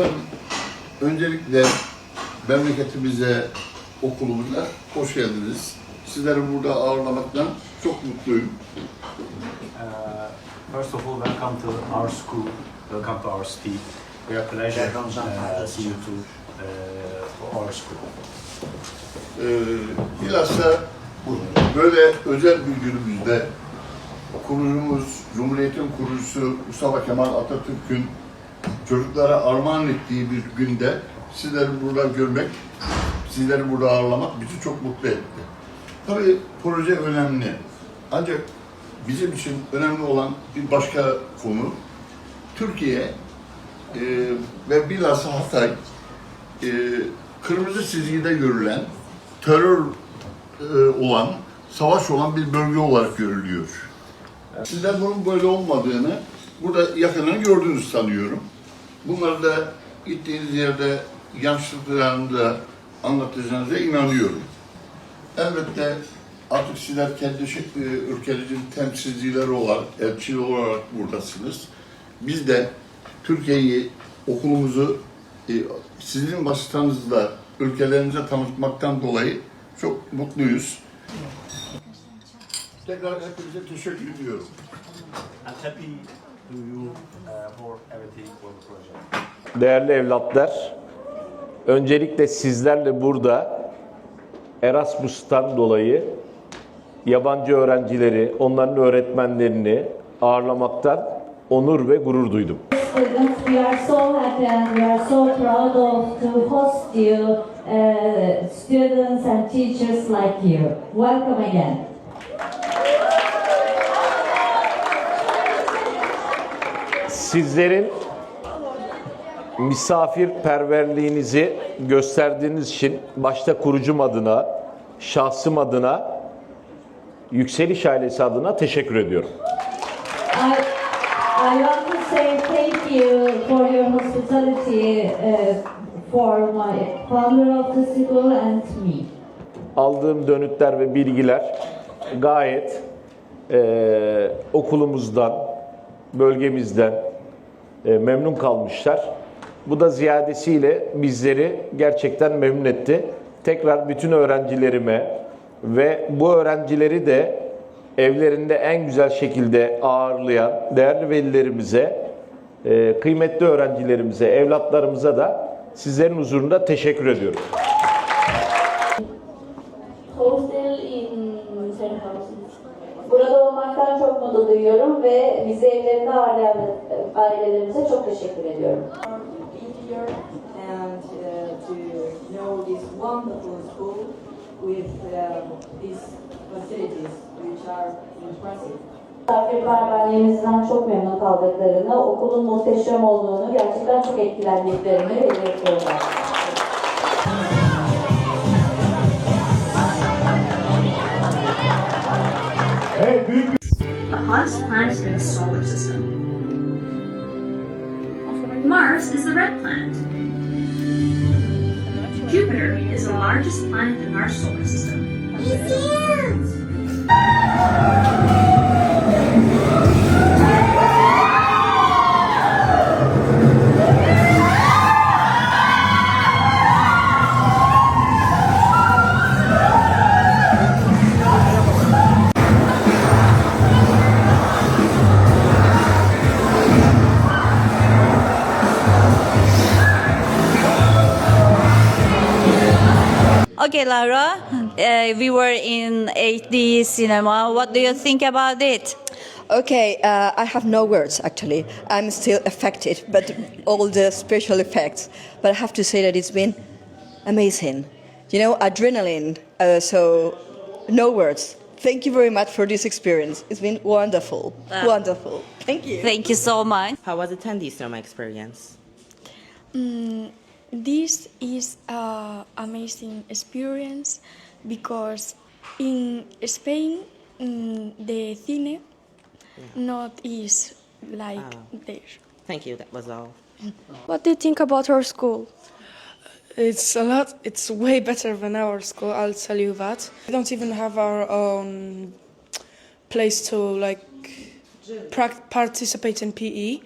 Efendim, öncelikle memleketimize, okulumuza hoş geldiniz. Sizleri burada ağırlamaktan çok mutluyum. Uh, first of all, welcome to our school. Welcome to our city. We are pleasure uh, see you to uh, our school. Ee, bilhassa böyle özel bir günümüzde kurucumuz, Cumhuriyet'in kurucusu Mustafa Kemal Atatürk'ün çocuklara armağan ettiği bir günde sizleri burada görmek, sizleri burada ağırlamak bizi çok mutlu etti. Tabii proje önemli. Ancak bizim için önemli olan bir başka konu Türkiye e, ve bilhassa Hatay e, kırmızı çizgide görülen terör e, olan, savaş olan bir bölge olarak görülüyor. Sizler bunun böyle olmadığını burada yakından gördünüz sanıyorum. Bunları da gittiğiniz yerde yansıtacağınıza, anlatacağınıza inanıyorum. Elbette artık sizler kendi şey- e, ülkenizin temsilcileri olarak, elçileri olarak buradasınız. Biz de Türkiye'yi, okulumuzu e, sizin vasıtanızla ülkelerinize tanıtmaktan dolayı çok mutluyuz. Tekrar hepinize teşekkür ediyorum. Happy to you uh, for everything for the project. Değerli evlatlar, öncelikle sizlerle burada Erasmus'tan dolayı yabancı öğrencileri, onların öğretmenlerini ağırlamaktan onur ve gurur duydum. Students, we are so happy and we are so proud of to host you, uh, students and teachers like you. Welcome again. Sizlerin misafirperverliğinizi gösterdiğiniz için başta kurucum adına, şahsım adına, Yükseliş ailesi adına teşekkür ediyorum. I, I want to say thank you for your hospitality uh, for my founder of the school and me. aldığım dönütler ve bilgiler gayet eee, okulumuzdan, bölgemizden eee, memnun kalmışlar. Bu da ziyadesiyle bizleri gerçekten memnun etti. Tekrar bütün öğrencilerime ve bu öğrencileri de evlerinde en güzel şekilde ağırlayan değerli velilerimize, eee, kıymetli öğrencilerimize, evlatlarımıza da sizlerin huzurunda teşekkür ediyorum. Hostel in Burada olmaktan çok mutlu duyuyorum ve bizi evlerinde ağırlayan ailelerimize çok teşekkür ediyorum. be here and uh, to know this wonderful school with uh, these facilities which are impressive. Misafirperverliğimizden çok memnun kaldıklarını, okulun muhteşem olduğunu, gerçekten çok etkilendiklerini belirtiyorlar. the hottest planet in the solar system. Mars is the red planet. Jupiter is the largest planet in our solar system. Okay, Laura, uh, we were in 8D cinema. What do you think about it? Okay, uh, I have no words actually. I'm still affected, but all the special effects. But I have to say that it's been amazing. You know, adrenaline. Uh, so, no words. Thank you very much for this experience. It's been wonderful. wonderful. Thank you. Thank you so much. How was attendee cinema experience? This is an amazing experience because in Spain mm, the cine not is like there. Thank you, that was all. What do you think about our school? It's a lot, it's way better than our school, I'll tell you that. We don't even have our own place to like prac- participate in PE,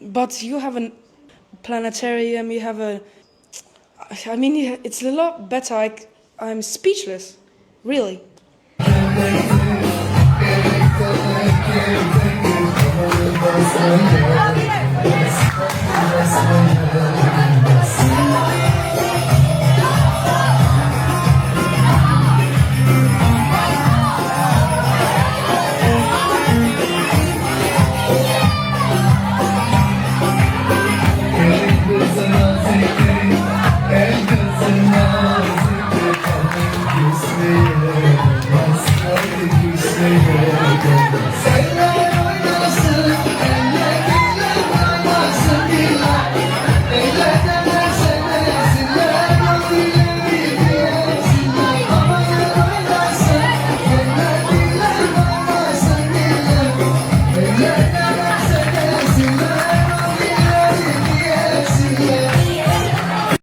but you have a planetarium. You have a. I mean, it's a lot better. I, I'm speechless, really. 谁 能